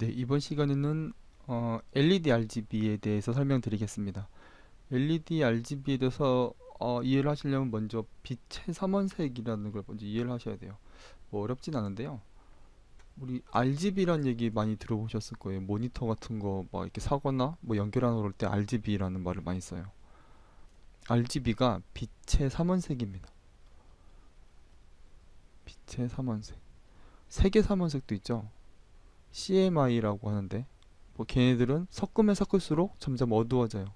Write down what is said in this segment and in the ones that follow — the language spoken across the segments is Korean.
네, 이번 시간에는 어, LED RGB에 대해서 설명드리겠습니다. LED RGB에 대해서 어, 이해를 하시려면 먼저 빛의 삼원색이라는 걸 먼저 이해를 하셔야 돼요. 뭐 어렵진 않은데요. 우리 RGB라는 얘기 많이 들어보셨을 거예요. 모니터 같은 거 막 이렇게 사거나 뭐 연결하는 그럴 때 RGB라는 말을 많이 써요. RGB가 빛의 삼원색입니다. 빛의 삼원색. 색의 삼원색도 있죠. CMY라고 하는데 뭐 걔네들은 섞으면 섞을수록 점점 어두워져요.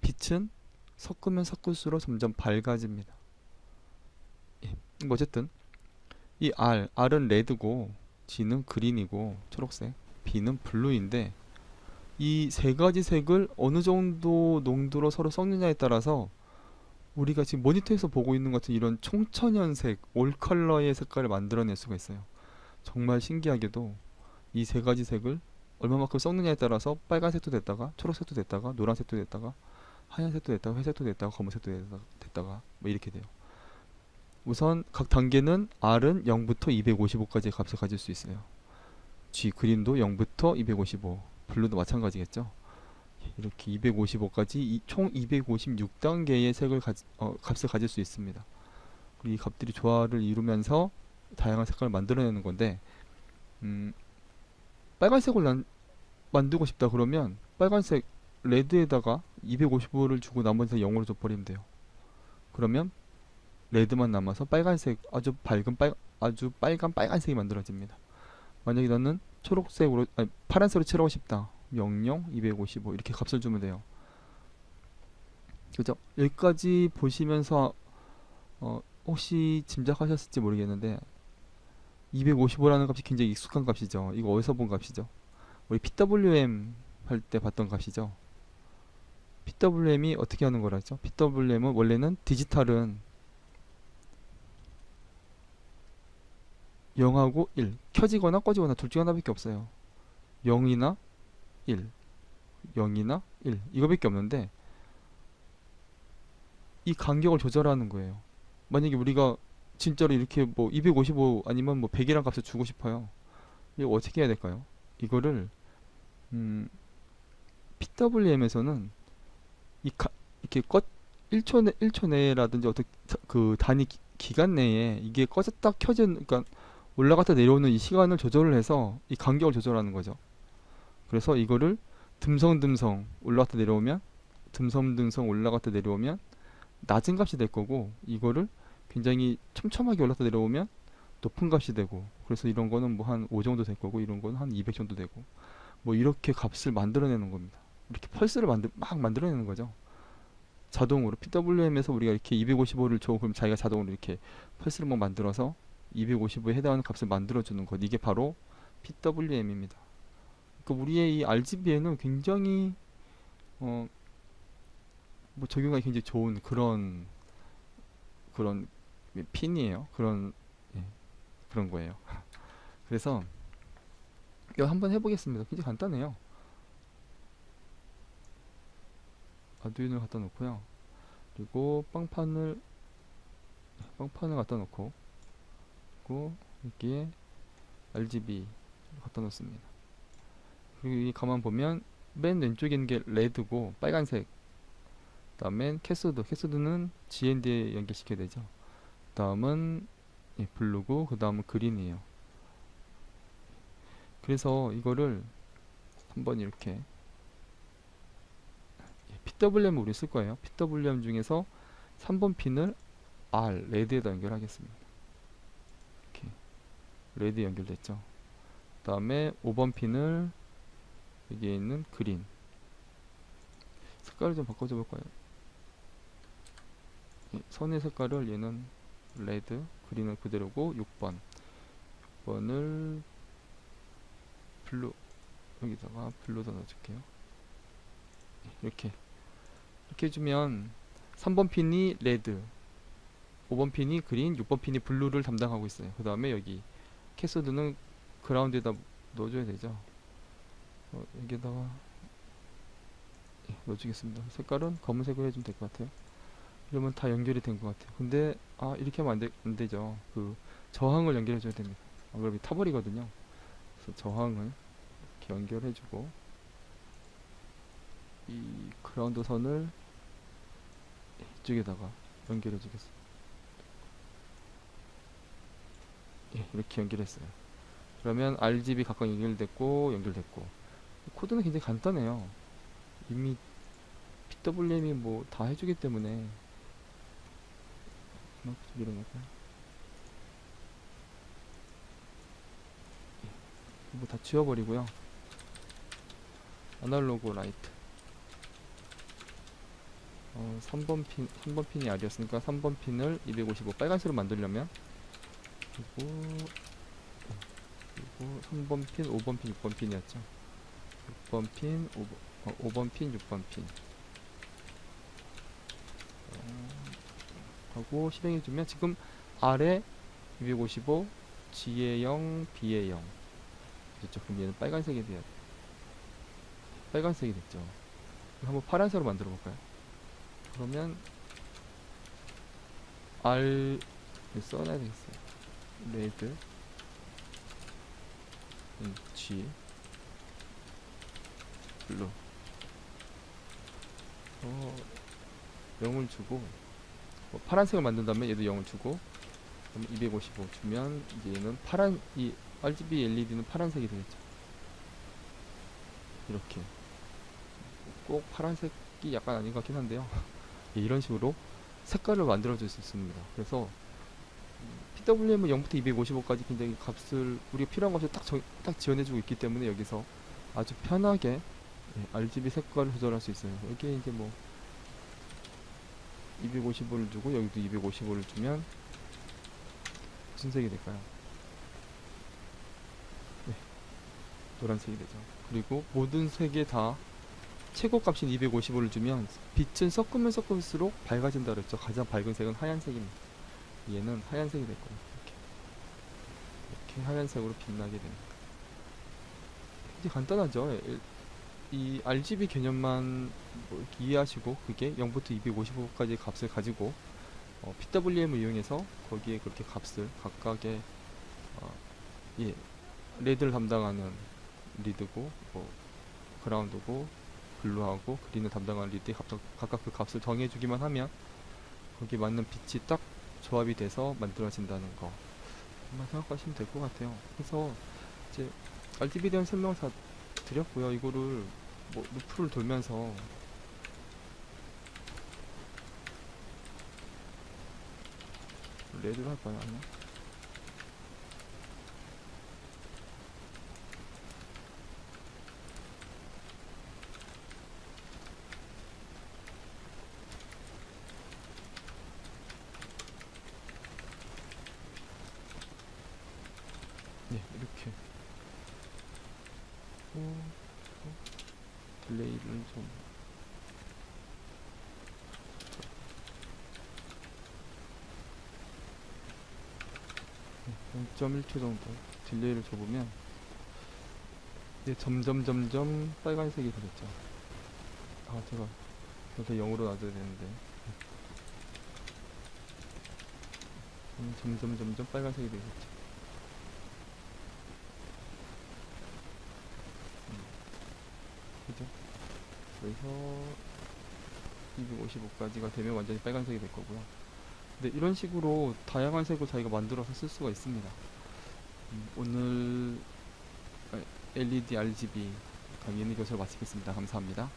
빛은 섞으면 섞을수록 점점 밝아집니다. 예. 뭐 어쨌든 이 R, R은 레드고 G는 그린이고 초록색, B는 블루인데 이 세 가지 색을 어느 정도 농도로 서로 섞느냐에 따라서 우리가 지금 모니터에서 보고 있는 것 같은 이런 총천연색, 올 컬러의 색깔을 만들어낼 수가 있어요. 정말 신기하게도 이 세 가지 색을 얼마만큼 섞느냐에 따라서 빨간색도 됐다가 초록색도 됐다가 노란색도 됐다가 하얀색도 됐다가 회색도 됐다가 검은색도 됐다가, 됐다가 뭐 이렇게 돼요. 우선 각 단계는 R은 0부터 255까지의 값을 가질 수 있어요. G 그린도 0부터 255, 블루도 마찬가지겠죠. 이렇게 255까지 총 256단계의 색을 가, 어, 값을 가질 수 있습니다. 이 값들이 조화를 이루면서 다양한 색깔을 만들어내는 건데 음, 빨간색을 난, 만들고 싶다 그러면 빨간색 레드에다가 255를 주고 나머지 0으로 줘버리면 돼요. 그러면 레드만 남아서 빨간색 아주 밝은 빨 아주 빨간 빨간색이 만들어집니다. 만약에 나는 초록색으로 아니 파란색으로 칠하고 싶다. 00, 255 이렇게 값을 주면 돼요. 그죠? 여기까지 보시면서 어, 혹시 짐작하셨을지 모르겠는데 255라는 값이 굉장히 익숙한 값이죠. 이거 어디서 본 값이죠? 우리 PWM 할 때 봤던 값이죠. PWM이 어떻게 하는 거라죠? PWM은 원래는 디지털은 0하고 1 켜지거나 꺼지거나 둘 중에 하나밖에 없어요 0이나 1 0이나 1 이거밖에 없는데 이 간격을 조절하는 거예요 만약에 우리가 진짜로 이렇게 뭐 255 아니면 뭐 100이란 값을 주고 싶어요 이거 어떻게 해야 될까요? 이거를 음, PWM에서는 이 가, 이렇게 꺼 1초 내 1초 내라든지 어떤 그 단위 기, 기간 내에 이게 꺼졌다 켜진 그러니까 올라갔다 내려오는 이 시간을 조절을 해서 이 간격을 조절하는 거죠. 그래서 이거를 듬성듬성 올라갔다 내려오면 듬성듬성 올라갔다 내려오면 낮은 값이 될 거고 이거를 굉장히 촘촘하게 올라갔다 내려오면 높은 값이 되고 그래서 이런 거는 뭐 한 5 정도 될 거고 이런 거는 한 200 정도 되고 뭐 이렇게 값을 만들어내는 겁니다. 이렇게 펄스를 만들 막 만들어내는 거죠. 자동으로 PWM에서 우리가 이렇게 255를 줘 그럼 자기가 자동으로 이렇게 펄스를 막 만들어서 255에 해당하는 값을 만들어주는 것 이게 바로 PWM입니다. 그러니까 우리의 이 RGB에는 굉장히 어, 뭐 적용하기 굉장히 좋은 그런 그런 핀이에요. 그런 예, 그런 거예요. 그래서 이거 한번 해보겠습니다. 굉장히 간단해요. 아두이노를 갖다 놓고요. 그리고 빵판을 빵판을 갖다 놓고 그리고 여기에 RGB 갖다 놓습니다. 그리고 이 가만 보면 맨 왼쪽에 있는 게 레드고 빨간색 다음엔 캐스드 캐스드는 GND에 연결시켜야 되죠. 다음은 예, 블루고 그 다음은 그린이에요. 그래서 이거를 한번 이렇게 PWM 우리 쓸 거예요. PWM 중에서 3번 핀을 R 레드에다 연결하겠습니다. 이렇게 레드 연결됐죠. 다음에 5번 핀을 여기에 있는 그린 색깔을 좀 바꿔줘 볼까요? 선의 색깔을 얘는 레드, 그린은 그대로고 6번. 6번을 블루 여기다가 블루도 넣어줄게요. 이렇게. 이렇게 해주면 3번 핀이 레드 5번 핀이 그린 6번 핀이 블루를 담당하고 있어요. 그 다음에 여기 캐스드는 그라운드에다 넣어줘야 되죠. 어, 여기다가 예, 넣어주겠습니다. 색깔은 검은색으로 해주면 될 것 같아요 이러면 다 연결이 된 것 같아요 근데 아 이렇게 하면 안, 안 되죠 그 저항을 연결해 줘야 됩니다 안 그러면 타버리거든요 그래서 저항을 이렇게 연결해 주고 이 그라운드 선을 이쪽에다가 연결해 주겠습니다. 예, 이렇게 연결했어요. 그러면 RGB 각각 연결됐고 연결됐고 코드는 굉장히 간단해요. 이미 PWM이 뭐 다 해주기 때문에 이만큼 좀 밀어놓을까요? 뭐다 지워버리고요. 아날로그 라이트. 어, 3번 핀, 3번 핀이 R이었으니까 3번 핀을 255 빨간색으로 만들려면 그리고 그리고 3번 핀, 5번 핀, 6번 핀이었죠. 6번 핀, 5번, 어, 5번 핀, 6번 핀. 어, 하고 실행해주면 지금 R에 255, G에 0, B에 0. 됐죠. 그럼 얘는 빨간색이 돼야 돼. 빨간색이 됐죠. 한번 파란색으로 만들어 볼까요? 그러면 R 을 써놔야 되겠어요. 레드 음, G 블루 어, 0을 주고 뭐 파란색을 만든다면 얘도 0을 주고 그럼 255 주면 이제 얘는 파란 이 RGB LED는 파란색이 되겠죠. 이렇게 꼭 파란색이 약간 아닌 것 같긴 한데요. 예, 이런 식으로 색깔을 만들어 줄 수 있습니다. 그래서 PWM은 0부터 255까지 굉장히 값을 우리가 필요한 것을 딱, 정- 딱 지원해주고 있기 때문에 여기서 아주 편하게 예, RGB 색깔을 조절할 수 있어요. 여기에 이제 뭐 255를 주고 여기도 255를 주면 무슨 색이 될까요? 네, 노란색이 되죠. 그리고 모든 색에 다 최고값인 255를 주면 빛은 섞으면 섞을수록 밝아진다 그랬죠. 가장 밝은 색은 하얀색입니다. 얘는 하얀색이 될 거예요. 이렇게. 이렇게 하얀색으로 빛나게 됩니다. 굉장히 간단하죠. 일- 이 RGB 개념만 뭐 이해하시고 그게 0부터 255까지 값을 가지고 어, PWM을 이용해서 거기에 그렇게 값을 각각의 어, 예, 레드를 담당하는 리드고 뭐 그라운드고 블루하고 그린을 담당하는 리드에 각각, 각각 그 값을 정해주기만 하면 거기에 맞는 빛이 딱 조합이 돼서 만들어진다는 거 정말 생각하시면 될 것 같아요. 그래서 이제 RGB에 대한 설명을 다 드렸고요. 이거를 뭐 루프를 돌면서. 레드를 할까요? 아니면 네 이렇게. 어, 어, 딜레이를 좀. 네, 0.1초 정도 딜레이를 줘보면 이제 점점 점점 빨간색이 되겠죠. 아 제가 이렇게 0으로 놔둬야 되는데. 음, 점점 점점 빨간색이 되겠죠 그죠? 그래서 255까지가 되면 완전히 빨간색이 될 거고요. 근데 이런 식으로 다양한 색을 자기가 만들어서 쓸 수가 있습니다. 음, 오늘 LED RGB 강의는 이것으로 마치겠습니다. 감사합니다.